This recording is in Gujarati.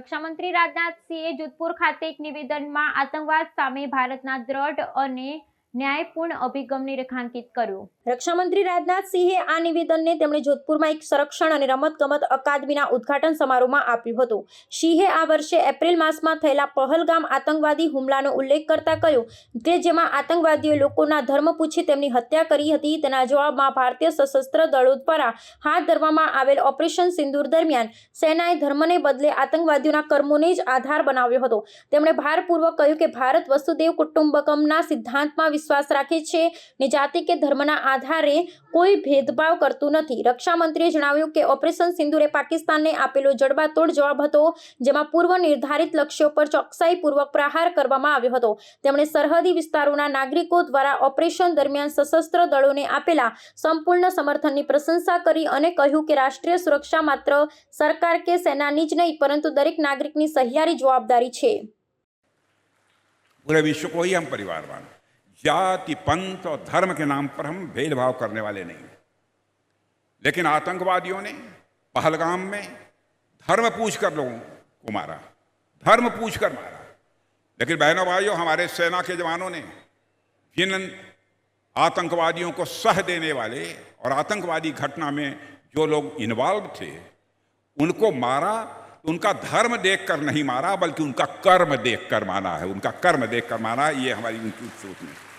રક્ષામંત્રી રાજનાથસિંહે જોધપુર ખાતે એક નિવેદનમાં આતંકવાદ સામે ભારતના દ્રઢ અને ન્યાયપૂર્ણ અભિગમને રેખાંકિત કર્યું. રક્ષામંત્રી રાજનાથસિંહે આ નિવેદનને તેમણે જોધપુરમાં એક સંરક્ષણ અને રમતગમત અકાદમીના ઉદ્ઘાટન સમારોહમાં આપ્યું હતું. સિંહે આ વર્ષે એપ્રિલ માસમાં થયેલા પહલગામ આતંકવાદી હુમલાનો ઉલ્લેખ કરતા કહ્યું કે જેમાં આતંકવાદીઓએ લોકોના ધર્મ પૂછી તેમની હત્યા કરી હતી. તેના જવાબમાં ભારતીય સશસ્ત્ર દળો દ્વારા હાથ ધરવામાં આવેલ ઓપરેશન સિંદૂર દરમિયાન સેનાએ ધર્મને બદલે આતંકવાદીઓના કર્મોને જ આધાર બનાવ્યો હતો. તેમણે ભારપૂર્વક કહ્યું કે ભારત વસુદેવ કુટુંબકમના સિદ્ધાંતમાં વિશ્વાસ રાખે છે ને જાતિ કે ધર્મના આધારે કોઈ ભેદભાવ કરતું નથી. રક્ષામંત્રીએ જણાવ્યું કે ઓપરેશન સિંદુરે પાકિસ્તાનને આપેલો જડબાતોડ જવાબ હતો, જેમાં પૂર્વ નિર્ધારિત લક્ષ્યો પર ચોકસાઈપૂર્વક પ્રહાર કરવામાં આવ્યો હતો. તેમણે સરહદી વિસ્તારોના નાગરિકો દ્વારા ઓપરેશન દરમિયાન સશસ્ત્ર દળોને આપેલા સંપૂર્ણ સમર્થનની પ્રશંસા કરી અને કહ્યું કે રાષ્ટ્રીય સુરક્ષા માત્ર સરકાર કે સેનાની જ નહીં, પરંતુ દરેક નાગરિકની સહિયારી જવાબદારી છે. પૂરે વિશ્વ કોઈ આમ પરિવારવાળા? जाति, पंथ और धर्म के नाम पर हम भेदभाव करने वाले नहीं। लेकिन आतंकवादियों ने पहलगाम में धर्म पूछ कर लोगों को मारा, धर्म पूछ कर मारा। लेकिन बहनों भाइयों, हमारे सेना के जवानों ने जिन आतंकवादियों को सह देने वाले और आतंकवादी घटना में जो लोग इन्वॉल्व थे, उनको मारा तो उनका धर्म देखकर नहीं मारा, बल्कि उनका कर्म देखकर माना है। उनका कर्म देखकर माना है ये हमारी ऊँची सोच है